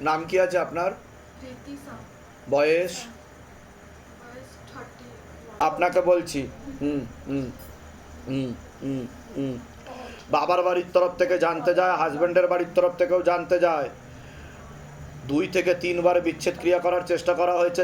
নাম কি আছে আপনার? বয়স? আপনাকে বলছি। হুম হুম হুম হুম হুম। বাবার বাড়ির তরফ থেকে জানতে যায় হাজব্যান্ডের বাড়ির তরফ থেকেও জানতে যায়। দুই থেকে তিনবার বিচ্ছেদ ক্রিয়া করার চেষ্টা করা হয়েছে।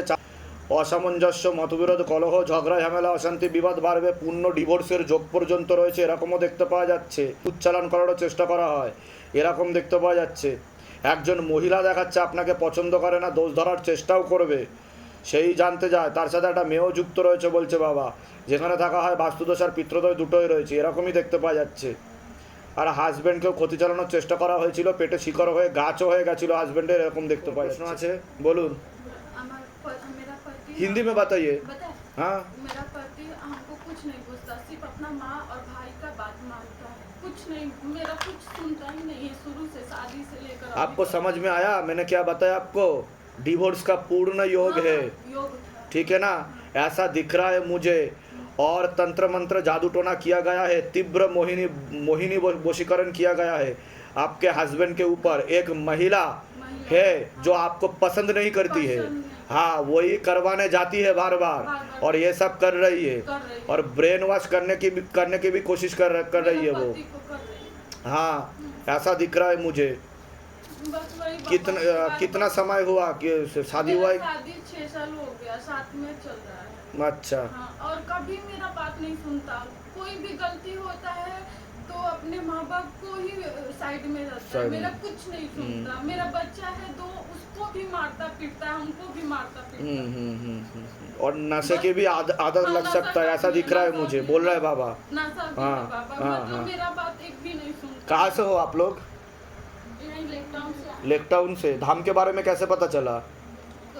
অসামঞ্জস্য মতবিরোধ কলহ ঝগড়া ঝামেলা অশান্তি বিবাদ বাড়বে পূর্ণ ডিভোর্সের যোগ পর্যন্ত রয়েছে। এরকমও দেখতে পাওয়া যাচ্ছে। উচ্চালন করারও চেষ্টা করা হয়। এরকম দেখতে পাওয়া যাচ্ছে। একজন মহিলা দেখাচ্ছে আপনাকে পছন্দ করে না দোষ ধরার চেষ্টাও করবে সেই জানতে যায় তার সাথে একটা মেয়েও যুক্ত রয়েছে বলছে বাবা যেখানে থাকা হয় বাস্তুদোষ আর পিত্রদয় দুটোই রয়েছে এরকমই দেখতে পাওয়া যাচ্ছে আর হাজব্যান্ডকেও ক্ষতি চালানোর চেষ্টা করা হয়েছিল পেটে শিকড় হয়ে গাছও হয়ে গেছিল হাজব্যান্ডের এরকম দেখতে পাওয়া প্রশ্ন আছে বলুন हमार प- मेरा पति हिंदी में बताइए बताए हाँ मेरा पति हमको कुछ नहीं पूछता सिर्फ अपना माँ और भाई का बात मानता है कुछ नहीं मेरा कुछ सुनता ही नहीं है शुरू से शादी से लेकर आपको समझ में आया? मैंने क्या बताया आपको? डिवोर्स का पूर्ण योग हाँ, है। योग ठीक है ना? ऐसा दिख रहा है मुझे। और तंत्र मंत्र जादू टोना किया गया है तीव्र मोहिनी मोहिनी वोशीकरण किया गया है। आपके हस्बैंड के ऊपर एक महिला। है जो आपको पसंद नहीं करती है। हाँ वही करवाने जाती है बार बार। और ये सब कर रही है। और ब्रेन वॉश करने की भी करने की भी कोशिश कर कर रही है वो। है। ऐसा दिख रहा है मुझे। कितना कितना समय हुआ कि शादी हुआ? शादी छह साल हो गया साथ में चल रहा है। अच्छा। हाँ और कभी मेरा बात नहीं सुनता। कोई भी गलती होता है तो अपने माँ बाप को ही साइड में रहता है। मेरा कुछ नहीं सुनता। मेरा बच्चा है तो उसको भी मारता पीटता है हमको भी मारता पीटता हम्म, है। हम्म, हम्म, हम्म, हम्म। और नशे की भी आदत हाँ, लग सकता है ऐसा दिख रहा है मुझे। बोल रहा है बाबा। नशा हाँ, बाबा। हाँ, मतलब। मेरा बात एक भी नहीं सुनता। कहाँ से हो आप लोग? लेकटाउन से धाम के बारे में कैसे पता चला?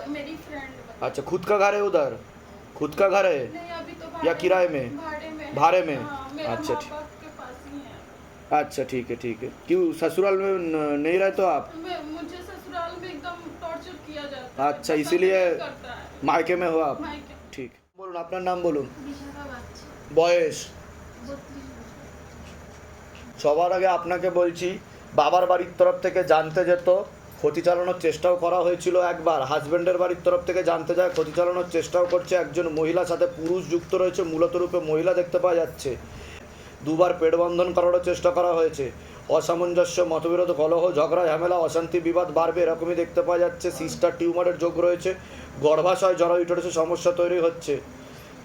मेरी फ्रेंड अच्छा खुद का घर है उधर? खुद का घर है? नहीं अभी तो या किराए में? भाड़े में। भाड़े में? अच्छा, ठीक। बाप के पास ही है अच्छा ठीक है ठीक है क्यों ससुराल में न- नहीं रहते हो आप मैं मुझे ससुराल में एकदम टॉर्चर किया जाता है अच्छा, पसंद इसीलिए- नहीं करता है মাইকে में हो आप মাইকে ঠিক বলুন আপনার নাম বলুন বিশাখা বাচ্চা বয়স বত্রিশ সবার আগে আপনাকে বলছি বাবার বাড়ির তরফ থেকে জানতে যেত ক্ষতি চালানোর চেষ্টাও করা হয়েছিল একবার হাজব্যান্ডের বাড়ির তরফ থেকে জানতে যায় ক্ষতি চালানোর চেষ্টাও করছে একজন মহিলার সাথে পুরুষ যুক্ত রয়েছে মূলত রূপে মহিলা দেখতে পাওয়া যাচ্ছে দুবার পেট বন্ধন করারও চেষ্টা করা হয়েছে। অসামঞ্জস্য, মতবিরোধ, কলহ, ঝগড়া, ঝামেলা, অশান্তি, বিবাদ বাড়বে, এরকমই দেখতে পাওয়া যাচ্ছে। সিস্টার টিউমারের যোগ রয়েছে। গর্ভাশয় জরায়ুটেরসে সমস্যা তৈরি হচ্ছে।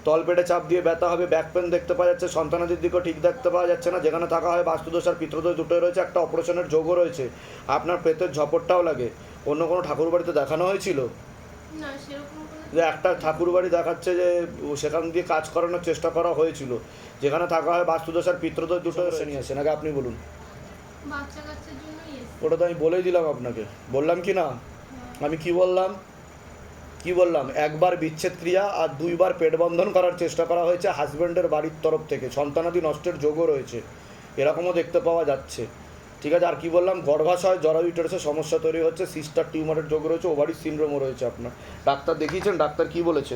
তলপেটে চাপ দিয়ে ব্যথা হবে ব্যাক পেন দেখতে পাওয়া যাচ্ছে। সন্তানাদির দিকেও ঠিক দেখতে পাওয়া যাচ্ছে না। যেখানে থাকা হয় বাস্তুদোষ আর পিত্রদোষ দুটোই রয়েছে। একটা অপারেশনের যোগও রয়েছে। আপনার পেটের ঝপটটাও লাগে। অন্য কোনো ঠাকুর বাড়িতে দেখানো হয়েছিল? না, সেরকম যে একটা ঠাকুর বাড়ি দেখাচ্ছে যে সেখান দিয়ে কাজ করানোর চেষ্টা করা হয়েছিল। যেখানে থাকা হয় বাস্তুদোষ আর পিত্রদোষ দুটো শ্রেণি আসেন আগে আপনি বলুন? ওটা তো আমি বলেই দিলাম আপনাকে। বললাম কি না? আমি কি বললাম? কি বললাম? একবার বিচ্ছেদ ক্রিয়া আর দুইবার পেট বন্ধন করার চেষ্টা করা হয়েছে। হাজব্যান্ডের বাড়ির তরফ থেকে। সন্তানাদি নষ্টের যোগও রয়েছে। এরকমও দেখতে পাওয়া যাচ্ছে। ঠিক আছে আর কি বললাম গর্ভাশয় জরায়ুটেরসে সমস্যা তৈরি হচ্ছে সিস্টার টিউমারের যোগ রয়েছে ওভারির সিনড্রোমও রয়েছে আপনার। ডাক্তার দেখিয়েছেন? ডাক্তার কি বলেছে?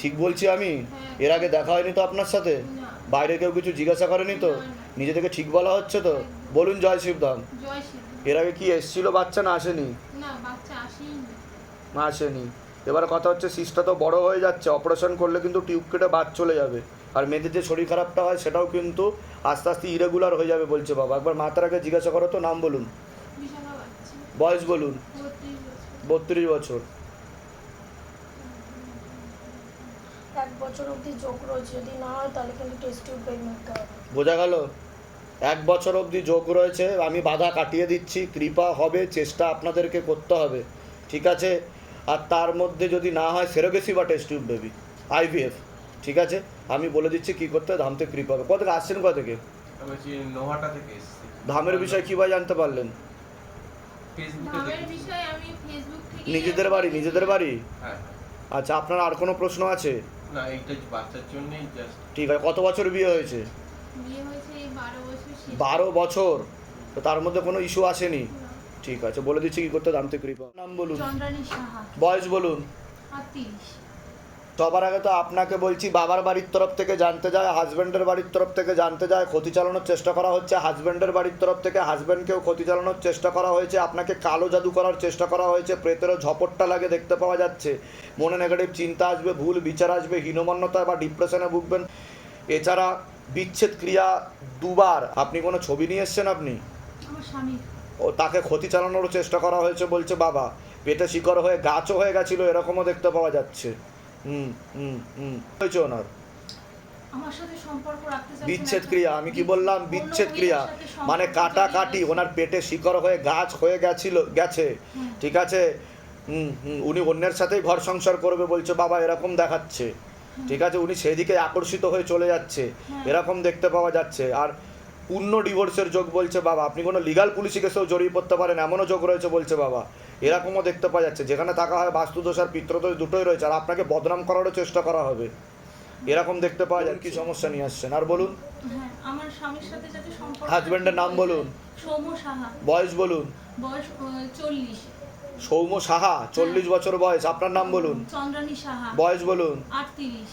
ঠিক বলছি আমি? হ্যাঁ। এর আগে দেখা হয়নি তো আপনার সাথে? বাইরে কেউ কিছু জিজ্ঞাসা করেনি তো। নিজে থেকে ঠিক বলা হচ্ছে তো? বলুন জয় শিবধাম এর আগে কি এসছিল বাচ্চা না আসেনি? না আসেনি। এবার কথা হচ্ছে সিসটা তো বড় হয়ে যাচ্ছে অপারেশন করলে কিন্তু টিউব কেটে বাদ চলে যাবে। আর মেয়েদের যে শরীর খারাপটা হয় সেটাও কিন্তু আস্তে আস্তে ইরেগুলার হয়ে যাবে বলছে বাবা। একবার মাতার আগে জিজ্ঞাসা করো তো নাম বলুন। বয়স বলুন। বত্রিশ বছর। এক বছর অবধি যোগ রয়েছে। যদি না হয় তাহলে কিন্তু টেস্ট টিউব বের নিতে হবে। বোঝা গেল? এক বছর অবধি যোগ রয়েছে। আমি বাধা কাটিয়ে দিচ্ছি। কৃপা হবে চেষ্টা আপনাদেরকে করতে হবে। ঠিক আছে? আর তার মধ্যে যদি না হয় সেরোগেসি বা টেস্ট টিউব বেবি আইভিএফ ঠিক আছে? আমি বলে দিচ্ছি কী করতে হবে ধামতে কৃপা হবে কোথা থেকে আসছেন কোথা থেকে? থেকে ধামের বিষয়ে কীভাবে জানতে পারলেন? ফেসবুকে ধামের দেখি বিষয়ে আমি ফেসবুক থেকে নিজেদের বাড়ি নিজেদের বাড়ি? হ্যাঁ। আচ্ছা আপনার আর কোনো প্রশ্ন আছে? না এইটা বাচ্চার জন্যই জাস্ট ঠিক আছে কত বছর বিয়ে হয়েছে? বিয়ে হয়েছে এই বারো বছর তো তার মধ্যে কোনো ইস্যু আসেনি? ঠিক আছে বলে দিচ্ছি কী করতে ধামতে কৃপা নাম বলুন। চন্দ্রানী বয়স বলুন। সবার আগে তো আপনাকে বলছি বাবার বাড়ির তরফ থেকে জানতে যায় হাজব্যান্ডের বাড়ির তরফ থেকে জানতে যায় ক্ষতি চালানোর চেষ্টা করা হচ্ছে। হাজব্যান্ডের বাড়ির তরফ থেকে হাজব্যান্ডকেও ক্ষতি চালানোর চেষ্টা করা হয়েছে। আপনাকে কালো জাদু করার চেষ্টা করা হয়েছে। প্রেতেরও ঝপটটা লাগে দেখতে পাওয়া যাচ্ছে। মনে নেগেটিভ চিন্তা আসবে ভুল বিচার আসবে হীনমন্যতা বা ডিপ্রেশনে ভুগবেন। এছাড়া বিচ্ছেদ ক্রিয়া দুবার। আপনি কোনো ছবি নিয়ে এসছেন আপনি? ও তাকে ক্ষতি চালানোর চেষ্টা করা হয়েছে বলছে বাবা। পেটে শিকড় হয়ে গাছও হয়ে গেছিল এরকমও দেখতে পাওয়া যাচ্ছে। হুম হুম হুম। হয়েছে ওনার। বিচ্ছেদ ক্রিয়া আমি কি বললাম? বিচ্ছেদ ক্রিয়া। মানে কাটাকাটি জড়িয়ে ওনার পেটে শিকড় হয়ে গাছ হয়ে গেছিল গেছে। ঠিক আছে? হুম হুম উনি অন্যের সাথেই ঘর সংসার করবে বলছে বাবা এরকম দেখাচ্ছে। ঠিক আছে? উনি সেদিকে আকর্ষিত হয়ে চলে যাচ্ছে। হ্যাঁ। এরকম দেখতে পাওয়া যাচ্ছে। আর পূর্ণ ডিভোর্সের যোগ বলছে বাবা আপনি কোনো লিগাল পুলিশি কেসেও জড়িয়ে পড়তে পারেন এমনও যোগ রয়েছে বলছে বাবা এরকমও দেখতে পাওয়া যাচ্ছে। যেখানে থাকা হয় বাস্তুদোষ আর পিত্রদোষ দুটোই রয়েছে আর আপনাকে বদনাম করারও চেষ্টা করা হবে। এরকম দেখতে পাওয়া যায় কি সমস্যা নিয়ে আসছেন? আর বলুন। হ্যাঁ আমার স্বামীর সাথে যাতে সম্পর্ক হাজবেন্ডের নাম বলুন। সৌম্য সাহা। বয়স বলুন। বয়স চল্লিশ। সৌম্য সাহা চল্লিশ বছর বয়স। আপনার নাম বলুন। চন্দ্রানী সাহা। বয়স বলুন। আটত্রিশ।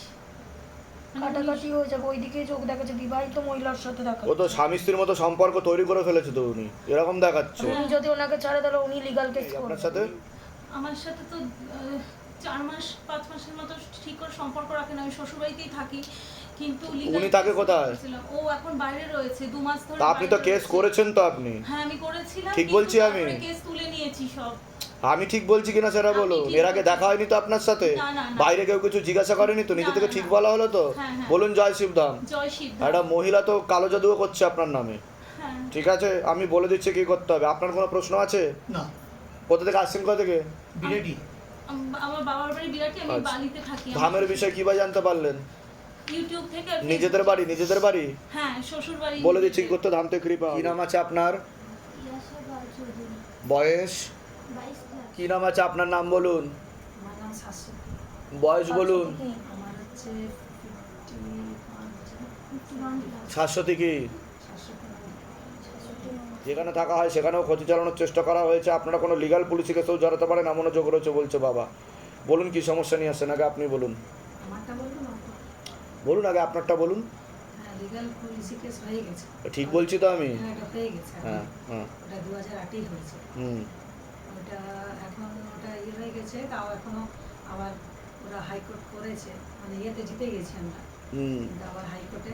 কাটাকাটি হয়ে যাবে ওইদিকে চোখ দেখাচ্ছে বিবাহিত মহিলার সাথে দেখা ও তো স্বামী স্ত্রীর মতো সম্পর্ক তৈরি করে ফেলেছে তো উনি এরকম দেখাচ্ছে। উনি যদি ওনাকে ছাড়ে তাহলে উনি লিগাল কেস আপনার সাথে? আমার সাথে তো চার মাস পাঁচ মাসের মতো ঠিক করে সম্পর্ক রাখেন আমি শ্বশুরবাড়িতেই থাকি কিন্তু উনি case কোথায়? ও এখন বাইরে রয়েছে দু মাস ধরে আপনি তো কেস করেছেন তো আপনি? হ্যাঁ আমি করেছিলাম ঠিক বলছি আমি? কেস তুলে নিয়েছি সব। আমি ঠিক বলছি কিনা সেটা বলুন? এর আগে দেখা হয়নি তো আপনার সাথে। বাইরে কেউ কিছু জিজ্ঞাসা করেনি তো? নিজে থেকে ঠিক বলা হলো তো? হ্যাঁ, হ্যাঁ। বলুন জয় শিবধাম। জয় একটা মহিলা তো কালো জাদুও করছে আপনার নামে। হ্যাঁ। ঠিক আছে? আমি বলে দিচ্ছি কি করতে হবে। আপনার কোনো প্রশ্ন আছে? না। কোথা থেকে আসছেন? কোথা থেকে? বিলেডি আম- আমার বাবার বাড়ি বিরাটি আমি আচ্ছা। বালিতে থাকি। ধামের বিষয়ে কি বা জানতে পারলেন? ইউটিউব থেকে নিজেদের বাড়ি? নিজেদের বাড়ি? হ্যাঁ শ্বশুর বাড়ি। বলে দিচ্ছি কি করতে? ধাম থেকে কৃপা। কি নাম আছে আপনার? বয়স? কি নাম আছে আপনার নাম বলুন? বয়স বলুন। শাশ্বতী কি? যেখানে থাকা হয় সেখানেও ক্ষতি চালানোর চেষ্টা করা হয়েছে। আপনারা কোনো লিগাল পুলিশি কেসেও জড়াতে পারেন এমনও যোগ রয়েছে বলছে বাবা। বলুন কি সমস্যা নিয়ে আসছেন? আগে আপনি বলুন। বলুন আগে আপনারটা বলুন। হ্যাঁ ঠিক বলছি তো আমি। হ্যাঁ হয়ে। হ্যাঁ হ্যাঁ। হুম। ওটা এখন ওটা ইয়ে হয়ে গেছে তাও এখনও আবার ওরা হাইকোর্ট করেছে মানে ইয়েতে জিতে গেছি আমরা। কিন্তু আবার হাইকোর্টে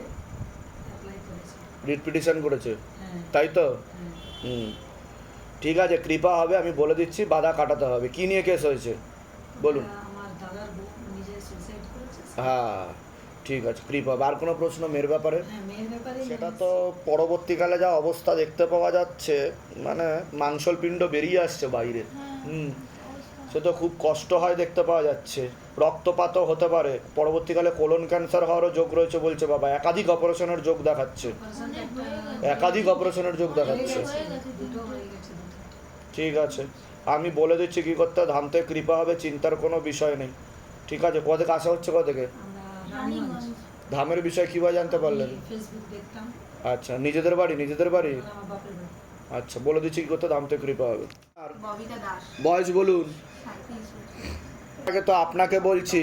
অ্যাপ্লাই করেছে। রিট পিটিশন করেছে? হ্যাঁ। তাই তো? হ্যাঁ। হুম। ঠিক আছে কৃপা হবে আমি বলে দিচ্ছি বাধা কাটাতে হবে। কি নিয়ে কেস হয়েছে? বলুন। আমার দাদার নিজে সুইসাইড করেছে। হ্যাঁ। ঠিক আছে কৃপা আর কোনো প্রশ্ন মেয়ের ব্যাপারে? হ্যাঁ সেটা তো পরবর্তীকালে যা অবস্থা দেখতে পাওয়া যাচ্ছে মানে মাংসল পিণ্ড বেরিয়ে আসছে বাইরে। হুম। সে তো খুব কষ্ট হয় দেখতে পাওয়া যাচ্ছে। রক্তপাতও হতে পারে। পরবর্তীকালে কোলন ক্যান্সার হওয়ারও যোগ রয়েছে বলছে বাবা। একাধিক অপারেশনের যোগ দেখাচ্ছে। একাধিক অপারেশনের যোগ দেখাচ্ছে। হয়ে ঠিক আছে। আমি বলে দিচ্ছি কি করতে ধামতে কৃপা হবে চিন্তার কোনো বিষয় নেই। ঠিক আছে কোথা থেকে আসা হচ্ছে কোথা থেকে? আমরা রানীগঞ্জ ধামের বিষয়ে কীভাবে জানতে পারলেন? আচ্ছা নিজেদের বাড়ি নিজেদের বাড়ি? বাপের বাড়ি। আচ্ছা বলে দিচ্ছি কি করতে ধামতে কৃপা হবে। আর বয়স বলুন। আগে তো আপনাকে বলছি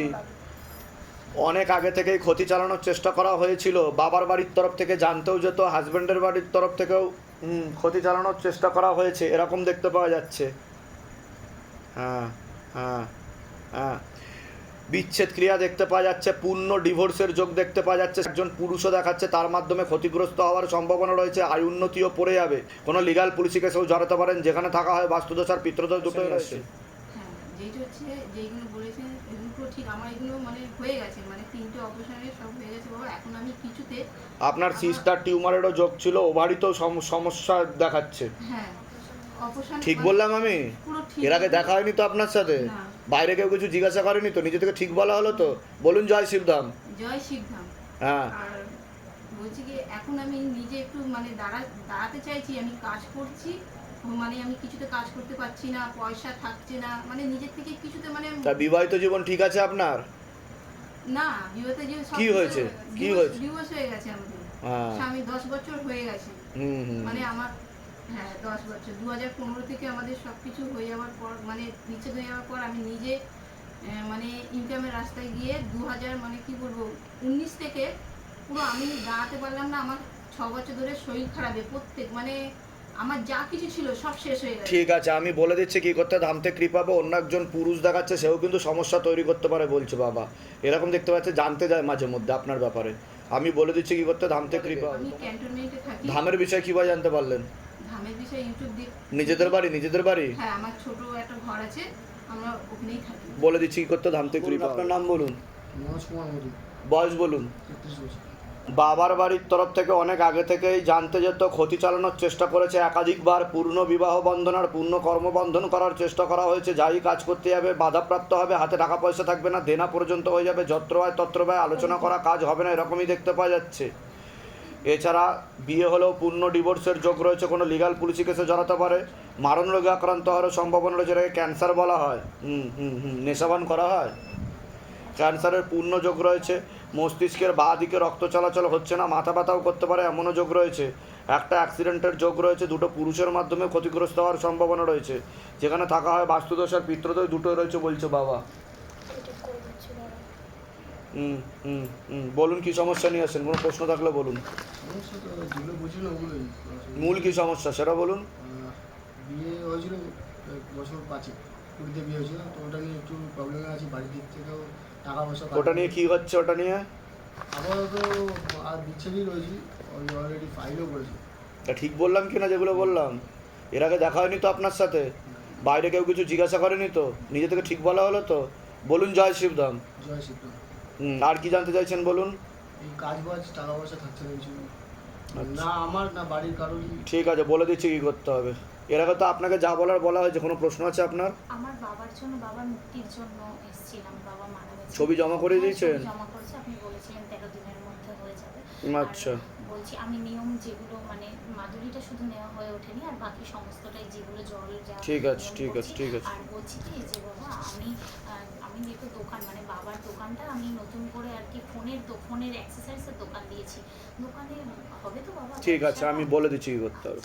অনেক আগে থেকেই ক্ষতি চালানোর চেষ্টা করা হয়েছিল। বাবার বাড়ির তরফ থেকে জানতেও যেত হাজব্যান্ডের বাড়ির তরফ থেকেও হুম, ক্ষতি চালানোর চেষ্টা করা হয়েছে এরকম দেখতে পাওয়া যাচ্ছে। হ্যাঁ হ্যাঁ হ্যাঁ। বিচ্ছেদ ক্রিয়া দেখতে পাওয়া যাচ্ছে পূর্ণ ডিভোর্সের যোগ দেখতে পাওয়া যাচ্ছে একজন পুরুষও দেখাচ্ছে তার মাধ্যমে ক্ষতিগ্রস্ত হওয়ার সম্ভাবনা রয়েছে আয় উন্নতিও পড়ে যাবে। কোনো লিগাল পুলিশি কেসেও জড়াতে পারেন যেখানে থাকা হয় বাস্তুদোষ আর পিত্রদোষ দুটোই রয়েছে। হ্যাঁ মানে হয়ে গেছে মানে তিনটে অপারেশনে সব হয়ে গেছে বাবা এখন আমি কিছুতে আপনার সিস্টার টিউমারেরও যোগ ছিল ওভারিতেও সম- সমস্যা দেখাচ্ছে। হ্যাঁ ঠিক বললাম আমি? এর আগে দেখা হয়নি তো আপনার সাথে? না। বাইরে কেউ কিছু জিজ্ঞাসা করেনি তো? নিজে থেকে ঠিক বলা হলো তো? বলুন জয় শিবধাম। জয় শিবধাম। হ্যাঁ। বলছি কি এখন আমি নিজে একটু মানে দাঁড়া দাঁড়াতে চাইছি আমি কাজ করছি মানে আমি কিছুতে কাজ করতে পারছি না পয়সা থাকছে না মানে নিজের থেকে কিছুতে মানে তা বিবাহিত জীবন ঠিক আছে আপনার? না বিবাহতে সব কি হয়েছে? কি হয়েছে? ডিভোর্স হয়ে গেছে আমাদের। হ্যাঁ। স্বামী দশ বছর হয়ে গেছে। মানে আমার হ্যাঁ দশ বছর। দু হাজার পনেরো থেকে আমাদের সব কিছু হয়ে যাওয়ার পর মানে বিচ্ছেদ হয়ে যাওয়ার পর আমি নিজে মানে ইনকামের রাস্তায় গিয়ে দু হাজার মানে কি বলব উনিশ থেকে পুরো আমি দাঁড়াতে পারলাম না আমার ছ বছর ধরে শরীর খারাপে প্রত্যেক মানে আমার যা কিছু ছিল সব শেষ হয়ে গেছে। ঠিক আছে আমি বলে দিচ্ছি কি করতে ধামতে কৃপাবে অন্য একজন পুরুষ দেখাচ্ছে সেও কিন্তু সমস্যা তৈরি করতে পারে বলছে বাবা। এরকম দেখতে পাচ্ছে জানতে যায় মাঝে মধ্যে আপনার ব্যাপারে। আমি বলে দিচ্ছি কি করতে ধামতে কৃপা ধামের বিষয়ে কীভাবে জানতে পারলেন? ধামের বিষয়ে ইউটিউব দিয়ে নিজেদের বাড়ি নিজেদের বাড়ি? হ্যাঁ আমার ছোট একটা ঘর আছে আমরা ওখানেই থাকি। বলে দিচ্ছি কি করতে ধামতে কৃপা আপনার নাম বলুন। মনোজ কুমার মোদী। বয়স বলুন। বাবার বাড়ির তরফ থেকে অনেক আগে থেকেই জানতে যেত ক্ষতি চালানোর চেষ্টা করেছে একাধিকবার পূর্ণ বিবাহ বন্ধন আর পূর্ণ কর্মবন্ধন করার চেষ্টা করা হয়েছে যাই কাজ করতে যাবে বাধাপ্রাপ্ত হবে হাতে টাকা পয়সা থাকবে না দেনা পর্যন্ত হয়ে যাবে যত্র হয় তত্র আলোচনা করা কাজ হবে না এরকমই দেখতে পাওয়া যাচ্ছে। এছাড়া বিয়ে হলেও পূর্ণ ডিভোর্সের যোগ রয়েছে, কোনো লিগাল পুলিশি কেসে জড়াতে পারে। মারণ রোগে আক্রান্ত হওয়ার সম্ভাবনা রয়েছে, এটাকে ক্যান্সার বলা হয়। হুম হুম হুম, নেশাবান করা হয়। ক্যান্সারের পূর্ণ যোগ রয়েছে। মস্তিষ্কের বাঁ দিকে রক্ত চলাচল হচ্ছে না, মাথা ব্যথাও করতে পারে, এমনও যোগ রয়েছে। একটা অ্যাক্সিডেন্টের যোগ রয়েছে, দুটো পুরুষের মাধ্যমে ক্ষতিগ্রস্ত হওয়ার সম্ভাবনা রয়েছে। যেখানে থাকা হয় বাস্তুদোষ আর পিত্রদোষ দুটো রয়েছে বলছে বাবা। হুম হুম হুম, বলুন কি সমস্যা নিয়ে আসেন, কোনো প্রশ্ন থাকলে বলুন। মূল কি সমস্যা সেটা বলুন। বিয়ে হয়েছিল বছর পাঁচে কুড়িতে বিয়ে হয়েছিল তো ওটা নিয়ে একটু প্রবলেমে আছি বাড়ির দিক থেকেও টাকা পয়সা ওটা নিয়ে কি হচ্ছে ওটা নিয়ে? আপাতত আর বিচ্ছেদই রয়েছি অলরেডি ফাইলও করেছি। তা ঠিক বললাম কি না যেগুলো বললাম? এর আগে দেখা হয়নি তো আপনার সাথে? বাইরে কেউ কিছু জিজ্ঞাসা করেনি তো? নিজে থেকে ঠিক বলা হলো তো? বলুন জয় শিবধাম। জয় শিবরাম হুম আর কি জানতে চাইছেন বলুন? কাজ বাজ টাকা পয়সা থাকছে না আচ্ছা। না আমার না বাড়ির কারোরই। ঠিক আছে বলে দিচ্ছি কি করতে হবে। এর আগে তো আপনাকে যা বলার বলা হয়েছে কোনো প্রশ্ন আছে আপনার? আমার বাবার জন্য বাবার মুক্তির জন্য এসেছিলাম বাবা মারা গেছে। ছবি জমা করে হ্যাঁ, দিয়েছেন? জমা করেছে আপনি বলেছিলেন তেরো দিনের মধ্যে হয়ে যাবে। আচ্ছা। বলছি আমি নিয়ম যেগুলো মানে মাদুরিটা শুধু নেওয়া হয়ে ওঠেনি আর বাকি সমস্তটাই যেগুলো জল যা ঠিক আছে, ঠিক আছে, ঠিক আছে। আর বলছি কি যে বাবা আমি আমি যেহেতু দোকান মানে বাবার দোকানটা আমি নতুন করে আর কি ফোনের ফোনের অ্যাক্সেসরিজের দোকান দিয়েছি। দোকানে হবে তো বাবা? ঠিক আছে আমি বলে দিচ্ছি কি করতে হবে।